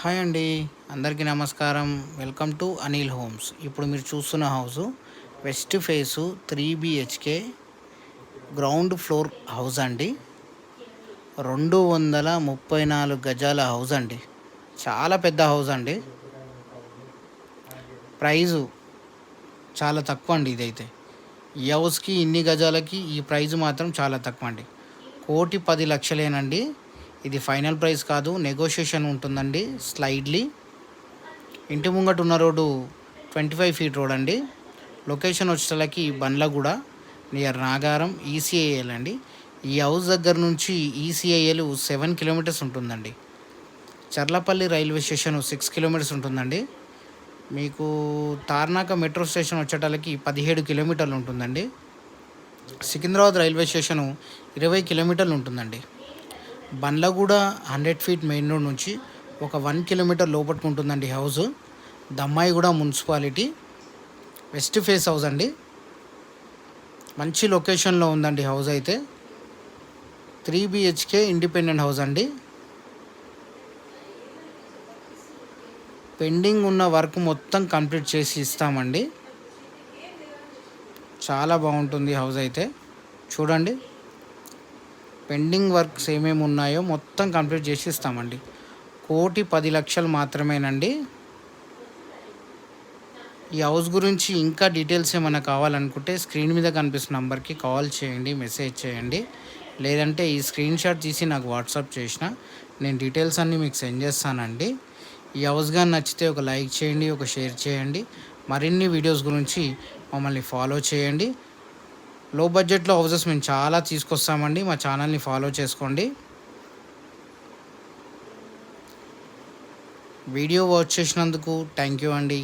Hi అండి అందరికీ నమస్కారం. Welcome to Anil homes. ఇప్పుడు మీరు చూస్తున్న house west face three BHK ground floor house అండి. రెండు వందల ముప్పై నాలుగు గజాల హౌస్ అండి. చాలా పెద్ద హౌస్ అండి. ప్రైజు చాలా తక్కువ అండి ఇదైతే. ఈ హౌస్కి ఇన్ని గజాలకి ఈ ప్రైజ్ మాత్రం చాలా తక్కువ అండి. కోటి పది లక్షలేనండి. ఇది ఫైనల్ ప్రైస్ కాదు నెగోషియేషన్ ఉంటుందండి స్లైడ్లీ ఇంటి ముంగట ఉన్న road twenty five feet road అండి. లొకేషన్ వచ్చేసరికి బండ్లగూడ నియర్ నాగారం ఈసీఐఎల్ అండి. ఈ హౌస్ దగ్గర నుంచి ఈసీఐఎల్ సెవెన్ కిలోమీటర్స్ ఉంటుందండి. Cherlapally railway station six kilometres ఉంటుందండి. మీకు తార్నాక మెట్రో స్టేషన్ వచ్చేటాలకి పదిహేడు కిలోమీటర్లు ఉంటుందండి. సికింద్రాబాద్ రైల్వే స్టేషను ఇరవై కిలోమీటర్లు ఉంటుందండి. Bandlaguda hundred feet main road నుంచి ఒక వన్ కిలోమీటర్ లోపట్టుకుంటుందండి ఉంటుందండి house. Dammaiguda municipality. West face house అండి. మంచి లొకేషన్లో ఉందండి హౌస్ అయితే. త్రీ బిహెచ్కే ఇండిపెండెంట్ హౌస్ అండి. పెండింగ్ ఉన్న వర్క్ మొత్తం కంప్లీట్ చేసి ఇస్తామండి. చాలా బాగుంటుంది హౌస్ అయితే. చూడండి. పెండింగ్ వర్క్స్ ఏమేమి ఉన్నాయో మొత్తం కంప్లీట్ చేసి ఇస్తామండి. కోటి పది లక్షలు మాత్రమేనండి. ఈ హౌస్ గురించి ఇంకా డీటెయిల్స్ ఏమైనా కావాలనుకుంటే స్క్రీన్ మీద కనిపిస్తున్న నెంబర్కి కాల్ చేయండి మెసేజ్ చేయండి. లేదంటే ఈ స్క్రీన్ షాట్ తీసి నాకు వాట్సాప్ చేసిన నేను డీటెయిల్స్ అన్నీ మీకు సెండ్ చేస్తానండి. ఈ హౌస్ కానీ నచ్చితే ఒక లైక్ చేయండి ఒక షేర్ చేయండి. మరిన్ని వీడియోస్ గురించి మమ్మల్ని ఫాలో చేయండి. లో బడ్జెట్లో హౌసెస్ మేము చాలా తీసుకొస్తామండి. మా ఛానల్ని ఫాలో చేసుకోండి. వీడియో వాచ్ చేసినందుకు థ్యాంక్ యూ అండి.